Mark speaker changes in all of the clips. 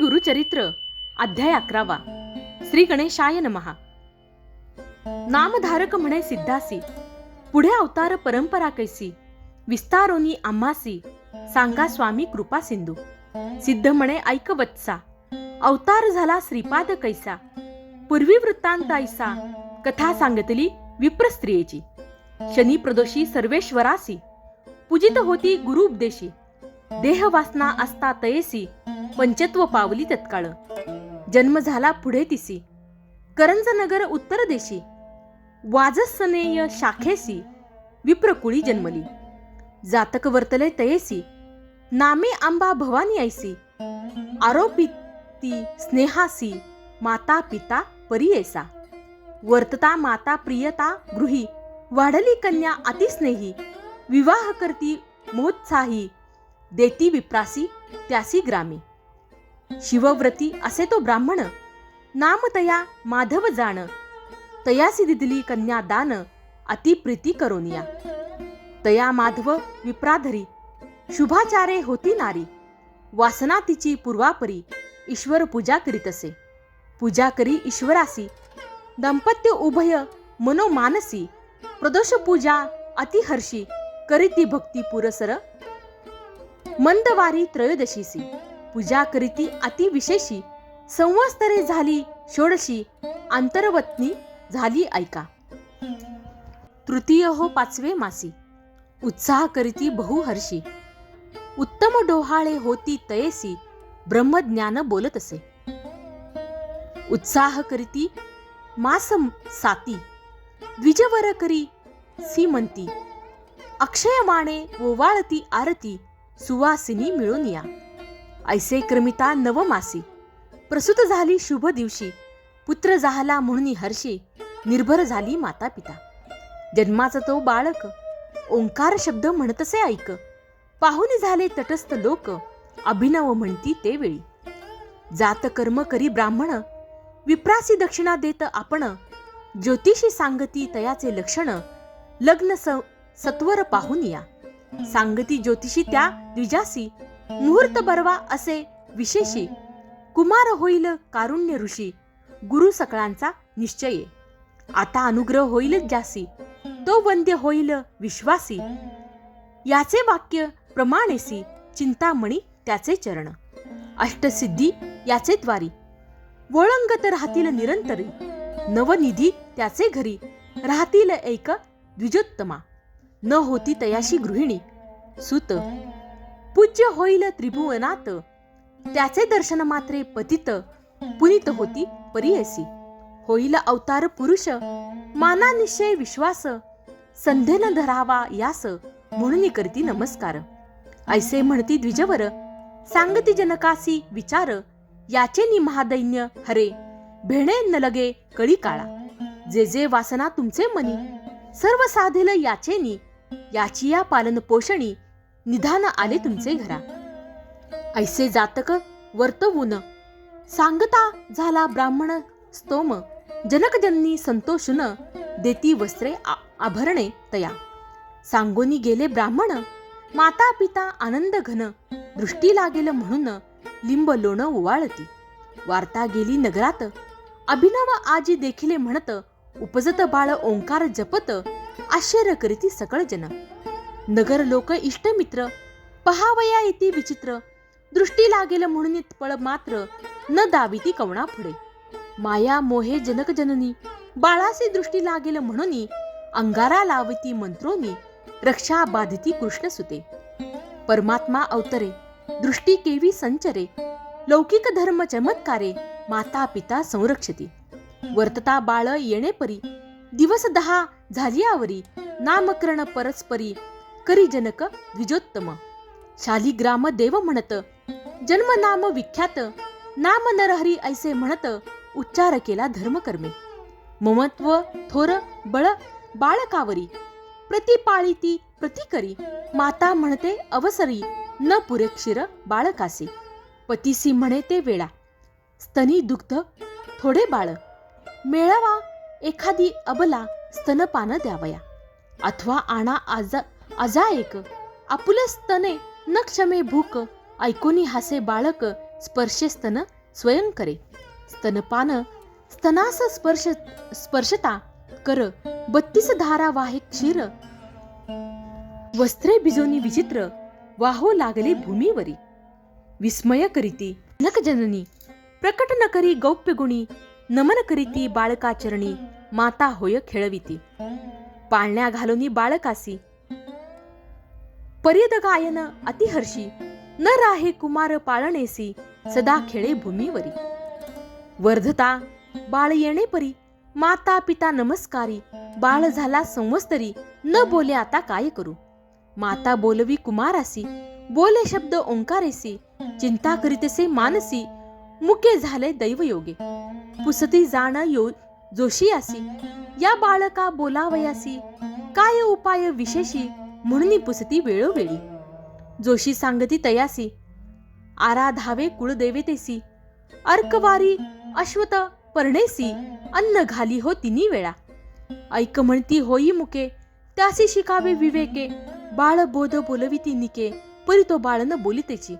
Speaker 1: गुरुचरित्र अध्याय अकरावा. श्री गणेशाय नमहा नामधारक म्हणे सिद्धासी पुढे अवतार परंपरा कैसी विस्तारोनी आम्हासी सांगा स्वामी कृपा सिंधू. सिद्ध म्हणे ऐक वत्सा अवतार झाला श्रीपाद कैसा पूर्वी वृत्तांत ऐसा कथा सांगतली विप्र स्त्रियेची शनी प्रदोषी सर्वेश्वरासी पूजित होती गुरु उपदेशी देहवासना असता तयेसी पंचत्व पावली तत्काळ. जन्म झाला पुढे तिसी. करंजनगर उत्तर देशी. वाजसनेय शाखेसी. विप्रकुळी जन्मली. जातक वर्तले तयेसी. नामे आंबा भवानी ऐसी. आरोपिती स्नेहासी. माता पिता परियेसा. वर्तता माता प्रियता गृही. वाढली कन्या अतिस्नेही. विवाह करती मोत्साही. देती विप्रासी त्यासी ग्रामी. शिवव्रती असे तो ब्राह्मण. नाम तया माधव जाण. तयासी दिदली कन्या दान. अति प्रीती करोनिया तया माधव विप्राधरी. शुभाचारे होती नारी. वासना तिची पूर्वापरी. ईश्वर पूजा करीत असे पूजा करी ईश्वरासी. दाम्पत्य उभय मनोमानसी. प्रदोष पूजा अतिहर्षी करीती भक्ती पुरसर. मंदवारी त्रयोदशीसी. पूजा करीती अति विशेषी. संवत्सरे झाली षोडशी आंतरवत्नी झाली ऐका. तृतीय हो पाचवे मासी. उत्साह करीती बहुहर्षी उत्तम डोहाळे होती तयेसी ब्रह्मज्ञान बोलत असे उत्साह करीती मास साती द्विजवर करी सीमंती. अक्षयमाणे ओवाळती आरती सुवासिनी मिळून या. ऐसे क्रमिता नवमासी. प्रसूत झाली शुभ दिवशी. पुत्र झाला म्हणून हर्षी. निर्भर झाली माता पिता जन्माचा तो बाळक. ओंकार शब्द म्हणतसे ऐक. पाहुणे झाले तटस्थ लोक. अभिनव म्हणती ते वेळी. जात कर्म करी ब्राह्मण. विप्रासी दक्षिणा देत आपण. ज्योतिषी सांगती तयाचे लक्षण. लग्न स सत्वर पाहून या. सांगती ज्योतिषी त्या द्विजासी. मुहूर्त बरवा असे विशेषी कुमार होईल कारुण्य ऋषी गुरु सकळांचा निश्चय. आता अनुग्रह होईलच जासी तो वंद्य होईल विश्वासी. याचे वाक्य प्रमाणेसी चिंतामणी त्याचे चरण. अष्टसिद्धी याचे द्वारी. वळंगत राहतील निरंतरी नवनिधी त्याचे घरी. राहतील एक द्विजोत्तमा. न होती तयाशी गृहिणी सुत पूज्य होईल त्रिभुवनात. त्याचे दर्शन मात्रे पतित पुनित होती परियसी. होईल अवतार पुरुष माना निश्चय विश्वास संधेन धरावा यास म्हणून करती नमस्कार. ऐसे म्हणती द्विजवर सांगती जनकासी विचार याचे नि महादैन्य हरे भेणे न लगे कळी काळा. जे जे वासना तुमचे मनी सर्व साधेल याचे नि याची या पालन पोषणी निधान आले तुमचे घरा. ऐसे जातक वर्तवून. सांगता झाला ब्राह्मण स्तोम. जनकजननी संतोषुन देती वस्त्रे आभरणे तया. सांगोनी गेले ब्राह्मण. माता पिता आनंद घन. दृष्टी लागेल म्हणून लिंब लोण ओवाळती वार्ता गेली नगरात. अभिनव आजी देखिले म्हणत उपजत बाळ ओंकार जपत आश्चर्य करीती सकळ जन. नगर लोक इष्टमित्र पहावया येती विचित्र दृष्टी लागेल म्हणून पळ मात्र न दाविती कवणा पुढे. माया मोहे जनक जननी बाळासी दृष्टी लागेल म्हणून अंगारा लावती मंत्रोनी रक्षा बाधिती कृष्ण सुते. परमात्मा अवतरे दृष्टी केवी संचरे लौकिक धर्म चमत्कारे माता पिता संरक्षती. वर्तता बाळ येणे परी दिवस दहा झाली आवरी नामकरण परस्परी करी जनक द्विजोत्तम. शालिग्राम देव म्हणत जन्म नाम विख्यात नाम नरहरी ऐसे म्हणत उच्चार केला धर्मकर्मे. ममत्व थोर बळ बाळकावरी. प्रतिपाळीती प्रतिकरी माता म्हणते अवसरी न पुरे क्षीर बाळकासे. पतीसी म्हणे ते वेळा. स्तनी दुग्ध थोडे बाळ. मेळावा एखादी अबला स्तनपान द्यावया. अथवा आणा आज आजा एक स्तने न क्षमे भूक ऐकोनी हासे बाळक स्पर्शे स्तन स्वयं करे. स्तनपान स्तनास स्पर्श स्पर्शता कर बत्तीस धारा वाहे क्षीर. वस्त्रे भिजोनी विचित्र वाहो लागले भूमीवरी. विस्मय करीती नक जननी प्रकट न करी गौप्य गुणी नमन करीती बाळकाचरणी माता होय खेळविती. पाळण्या घालोनी बाळकासी पर्यद गायन अतिहर्षी. न राहे कुमार पाळणेसी सदा खेळे भूमीवरी. वर्धता बाळ येणे परी माता पिता नमस्कारी बाळ झाला संवस्तरी न बोले आता काय करू. माता बोलवी कुमारासी बोले शब्द ओंकारेसी चिंता करीतसे मानसी मुके झाले दैवयोगे. पुसती जाण यो जोशियासी या बाळका बोलावयासी काय उपाय विशेषी म्हणून पुसती वेळोवेळी. जोशी सांगती तयासी आराधावे कुळदेवतेसी अर्कवारी अश्वत पर्णेसी अन्न घाली हो तिन्ही वेळा. ऐक म्हणती होई मुके त्यासी शिकावे विवेके बाळ बोध बोलविती निके परी तो बाळ न बोलितेची.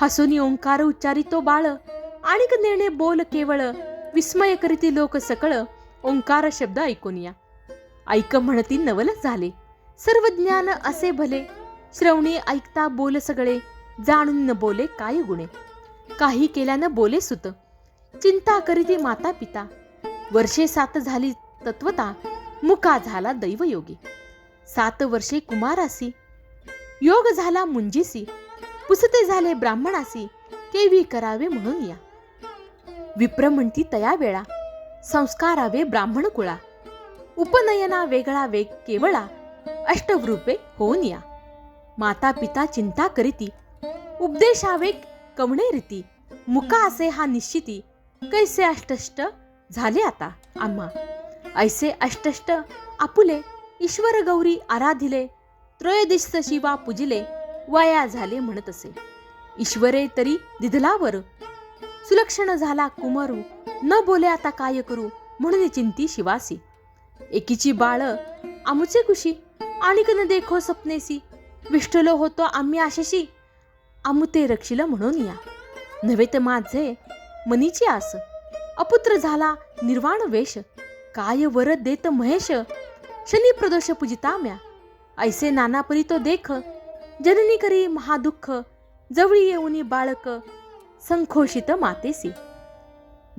Speaker 1: हसोनी ओंकार उच्चारी तो बाळ आणिक नेणे बोल केवळ विस्मय करीती लोक सकळ ओंकार शब्द ऐकून या ऐक म्हणती नवलच झाले. सर्व ज्ञान असे भले. श्रवणी ऐकता बोल सगळे जाणून न बोले काय गुणे. काही केल्यानं बोले सुत. चिंता करीती माता पिता वर्षे सात झाली तत्वता मुका झाला दैवयोगी. सात वर्षे कुमारासी. योग झाला मुंजीसी. पुसते झाले ब्राह्मणासी. केवी करावे म्हणून या. विप्र म्हणती तया वेळा. संस्कारावे ब्राह्मण कुळा उपनयना वेगळा वेग केवळा. अष्टवृपे होऊन या. माता पिता चिंता करीती उपदेशावे कवणे रीती मुका असे हा निश्चिती कैसे अष्टष्ट झाले आता आम्हा? ऐसे अष्टष्ट आपुले ईश्वर गौरी आराधिले त्रयोदिश शिवा पूजिले वया झाले म्हणत असे. ईश्वरे तरी दिधलावर सुलक्षण झाला कुमारू न बोले आता काय करू म्हणून चिंती शिवासी. एकीची बाळ आमुचे कुशी आणिक न देखो सपनेसी विष्टलो होतो आम्ही आशेशी. आमुते रक्षिल म्हणून या. नव्हे तर माझे मनीची आस. अपुत्र झाला निर्वाण वेश. काय वर देत महेश? शनी प्रदोष पूजिताम्या ऐसे नानापरी तो देख. जननी करी महादुःख. जवळी येऊनी बाळक. संखोषित मातेसी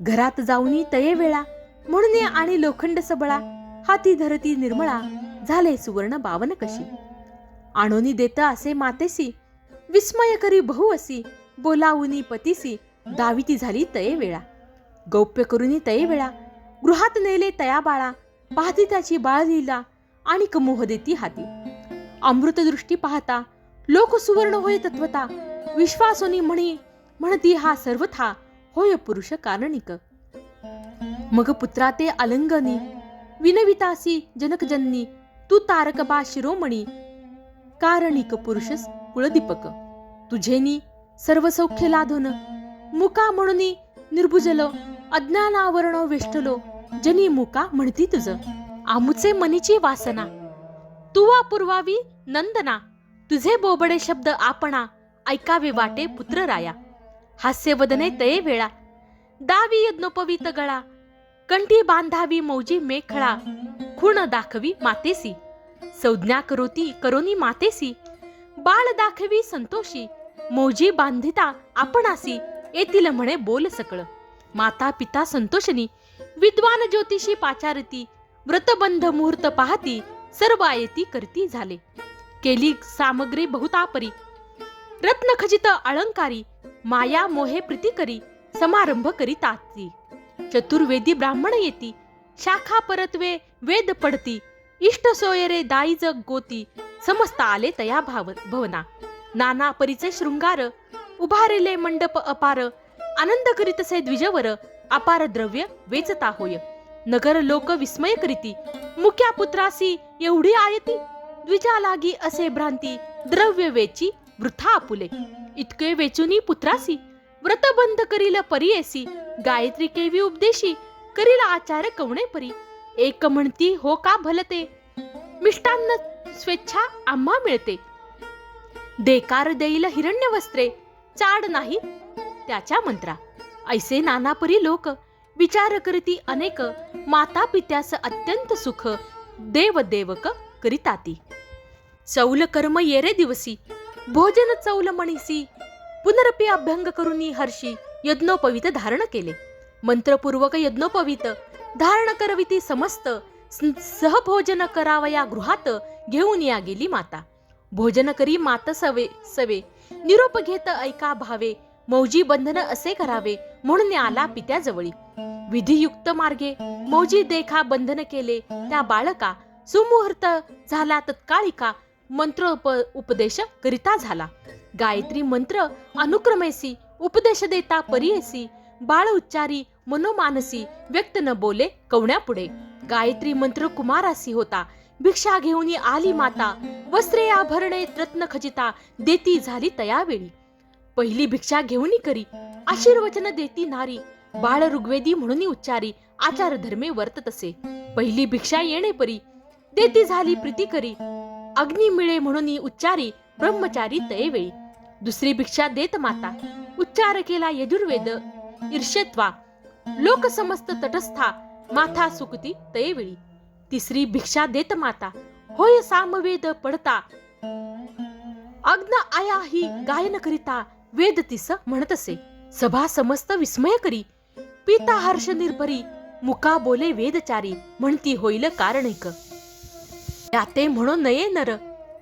Speaker 1: घरात जाऊनी तये वेळा. म्हणून आणि लोखंड सबळा. हाती धरती निर्मळा. झाले सुवर्ण बावन कशी? आणोनी देत असे मातेसी विस्मय करी बहु असी बोलावुनी पतीसी दाविती झाली तये वेळा. गौप्य करुनी तये वेळा गृहात नेले तया बाळा पाहती त्याची बाळ लिहिला आणि कमोह देती हाती. अमृत दृष्टी पाहता लोक सुवर्ण होय तत्वता विश्वासोनी म्हणी म्हणती हा सर्वथा होय पुरुष कारणिक. मग पुत्रा ते अलंगनी विनवितासी जनकजननी तू तारकबा शिरोमणी कारणिक पुरुषस कुळदीपक तुझेनी सर्व सौख्य लाधोन. मुका म्हणून निर्भुजलो अज्ञानावरण वेष्टलो जनी मुका म्हणती तुझ. आमुचे मनीची वासना. तुवा पुरवावी नंदना. तुझे बोबडे शब्द आपणा ऐकावे वाटे पुत्र राया हास्य वदने तये वेळा. दावी यज्ञोपवीत गळा. कंठी बांधावी मौजी मेखळा. खुण दाखवी मातेसी. संज्ञा करोती करोनी मातेसी. बाळ दाखवी संतोषी. मौजी बांधिता आपणासी. येतील म्हणे बोल सकळ. माता पिता संतोषनी. विद्वान ज्योतिषी पाचारती. व्रतबंध मुहूर्त पाहती. सर्व आयती करती झाले. केली सामग्री बहुतापरी. रत्न खचित अलंकारी. माया मोहे प्रीती करी. समारंभ करीत चतुर्वेदी ब्राह्मण येती. शाखा परत्वे वेद पडती इष्ट सोयरे दाई जग गोती समस्त आले तया भाव भवना. नाना परिचय शृंगार उभारेले मंडप अपार आनंद करीतसे द्विजवर अपार द्रव्य वेचता होय. नगर लोक विस्मय करीती मुख्या पुत्रासी एवढी आयती द्विजा लागी असे भ्रांती द्रव्य वेची वृथा आपुले. इतके वेचुनी पुत्रासी व्रत बंद करील परियेसी गायत्री केवी उपदेशी करील आचार कवणे परी. एक म्हणती हो का भलते? मिष्टान्न स्वेच्छा आम्हा मिळते. देकार देईल हिरण्य वस्त्रे चाड नाही त्याच्या मंत्रा. ऐसे नानापरी लोक विचार करती अनेक माता पित्यास अत्यंत सुख देव देवक करिताती. चौल कर्म येरे दिवसी भोजन चौल म्हणीसी पुनरपी अभ्यंग करुनी हर्षी यज्ञोपवीत धारण केले. मंत्रपूर्वक यज्ञोपवीत धारण करविती समस्त सहभोजन करावया गृहात घेऊन या गेली माता. भोजन करी मात सवे सवे. निरोप घेत ऐका भावे. मौजी बंधन असे करावे म्हणून आला पित्याजवळी. विधियुक्त मार्गे मौजी देखा बंधन केले त्या बाळका. सुमुहूर्त झाला तत्काळिका मंत्र उप उपदेश करिता झाला. गायत्री मंत्र अनुक्रमेसी उपदेश देता परियसी. बाळ उच्चारी मनोमानसी व्यक्त न बोले कवण्यापुढे. गायत्री मंत्र कुमारासी होता. भिक्षा घेऊन आली माता. वस्त्रे आभरणे रत्न खचिता. देती झाली तयावेळी. पहिली भिक्षा घेऊन करी. आशीर्वचन देती नारी. बाळ ऋग्वेदी म्हणून उच्चारी. आचार धर्मे वर्तत असे पहिली भिक्षा येणे परी. देती झाली प्रीती करी. अग्नी मिळे म्हणून उच्चारी. ब्रह्मचारी तयवेळी. दुसरी भिक्षा देत माता. उच्चार केला यजुर्वेद. ईर्षेत्वा लोक समस्त तटस्था माथा सुकती तयवेळी. तिसरी भिक्षा देत माता होय सामवेद पडता. अग्न आया ही गायन करिता वेद तिस म्हणत असे सभा समस्त विस्मय करी. पिता हर्ष निर्भरी मुका बोले वेदचारी म्हणती होईल कारणिक. याते म्हणून नये नर.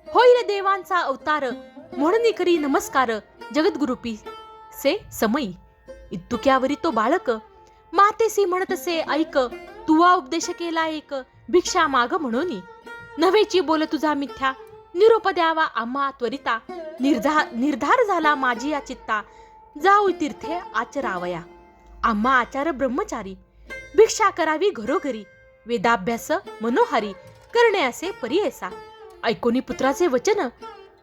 Speaker 1: होईल देवांचा अवतार म्हणून करी नमस्कार जगद्गुरुपी से समयी. इतुक्यावरी तो बाळक मातेसी म्हणत असे ऐक तुवा उपदेश केला एक भिक्षा माग म्हणून. नव्हेची बोल तुझा मिथ्या निरोप द्यावा आम्हा त्वरिता. निर्धार निर्धार झाला माझी या चित्ता. जाऊ तीर्थे आचरावया. आम्हा आचार ब्रह्मचारी. भिक्षा करावी घरोघरी. वेदाभ्यास मनोहारी. करणे असे परियसा. ऐकोनी पुत्राचे वचन.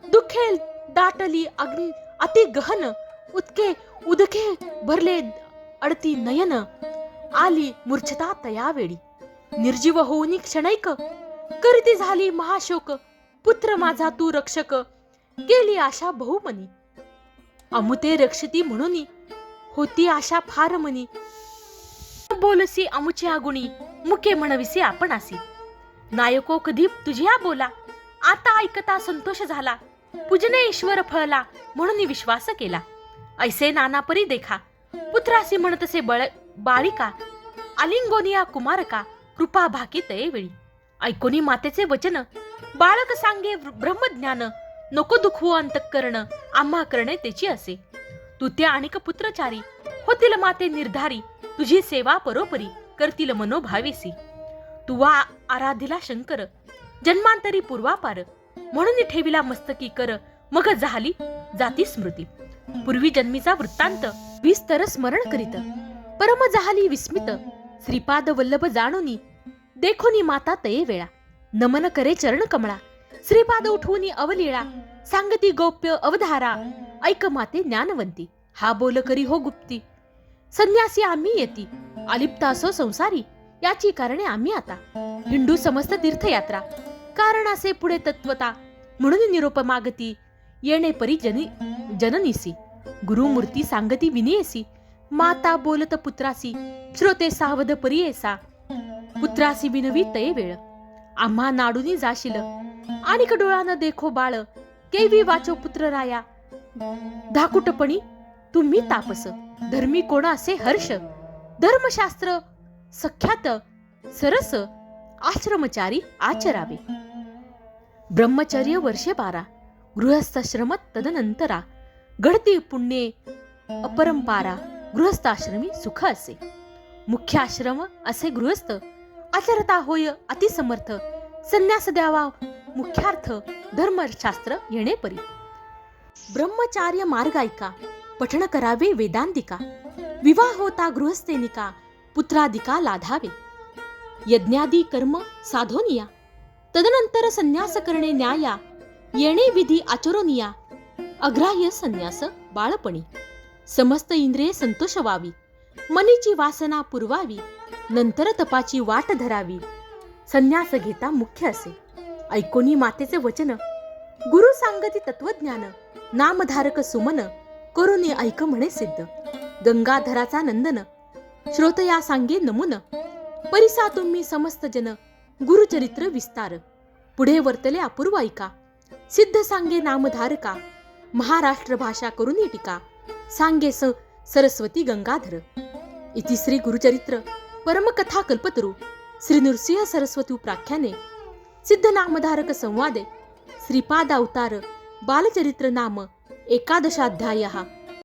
Speaker 1: दुखेल दाटली अग्नि अति गहन उदके उदके भरले अडती नयन. आली मूर्छता तयावेळी. निर्जीव होऊनी क्षणैक. करीती झाली महाशोक. पुत्र माझा तू रक्षक. केली आशा बहुमनी. अमुते रक्षती म्हणून. होती आशा फार मनी बोलसी अमुची आगुणी. मुके म्हणविसी असे नायको कधी तुझ्या बोला. आता ऐकता संतोष झाला. पूजने ईश्वर फळला. म्हणून विश्वास केला. ऐसे नानापरी देखा. पुत्रासी म्हणतसे बळ बाळिका आलिंगोनिया कुमारका कृपा भाकी तयेवेळी ऐकोनी मातेचे वचन बाळक सांगे ब्रह्मज्ञान नको दुखवू अंतकरण आम्हा करणे त्याची असे तू त्या अनेक पुत्रचारी होतील माते निर्धारी तुझी सेवा परोपरी करतील मनोभावेसी तू वा आराधिला शंकर जन्मांतरी पूर्वापार म्हणून ठेविला मस्तकी कर मग झाली जाती स्मृती पूर्वी जन्मीचा वृत्तांत विस्तर स्मरण करीत. परम जहाली विस्मित. श्रीपाद वल्लभ जाणूनी देखोनी माता तये वेळा. नमन करे चरण कमळा. श्रीपाद उठवून अवलीळा. सांगती गोप्य अवधारा. ऐक माते ज्ञानवंती. हा बोल करी हो गुप्ती. संन्यासी आम्ही येती. अलिप्त असो संसारी. याची कारणे आम्ही आता. हिंदू समस्त तीर्थयात्रा. कारण असे पुढे तत्वता. म्हणून निरोप मागती. येणे परी जनी जननीसी. गुरुमूर्ती सांगती विनियसी माता बोलत पुत्रासी श्रोते सावध परियेसा. पुत्रासी विनवी तये वेळ आम्हा नाडूनी जाशील. आणि डोळानं देखो बाळ. केवी वाचो पुत्र राया. धाकुटपणी तुम्ही तापस. धर्मी कोण असे हर्ष. धर्मशास्त्र सख्यात सरस आश्रमचारी आचरावे. ब्रह्मचर्य वर्षे बारा. गृहस्थश्रम तदनंतरा. घडती पुण्ये अपरंपारा गृहस्थाश्रमी सुख असे. मुख्य आश्रम असे गृहस्थ आचरता होय अतिसमर्थ संन्यास द्यावा मुख्यार्थ धर्मशास्त्र येणे परी. ब्रह्मचार्य मार्गायिका पठण करावे वेदांतिका विवाह होता गृहस्थेनिका पुत्रादिका लाधावे. यज्ञादी कर्म साधोनिया तदनंतर संन्यास करणे न्याया येणे विधी आचरोनिया अग्राह्य संन्यास बाळपणी. समस्त इंद्रिये संतोष व्हावी मनीची वासना पुरवावी. नंतर तपाची वाट धरावी. संन्यास घेता मुख्य असे. ऐकोनी मातेचे वचन. गुरु सांगती तत्वज्ञान. नामधारक सुमन. करुणी ऐक म्हणे सिद्ध. गंगाधराचा नंदन. श्रोतया सांगे नमुन. परिसा तुम्ही समस्त जन. गुरुचरित्र विस्तार. पुढे वर्तले अपूर्व ऐका. सिद्ध सांगे नामधारका. महाराष्ट्र भाषा करून टीका. सांगे स सरस्वती गंगाधर. इति श्री गुरुचरित्र परमकथा कल्पतरू. श्री नृसिंह सरस्वती प्राख्याने सिद्ध नामधारक संवादे. श्रीपाद अवतार बालचरित्र नाम एकादशाध्यायः.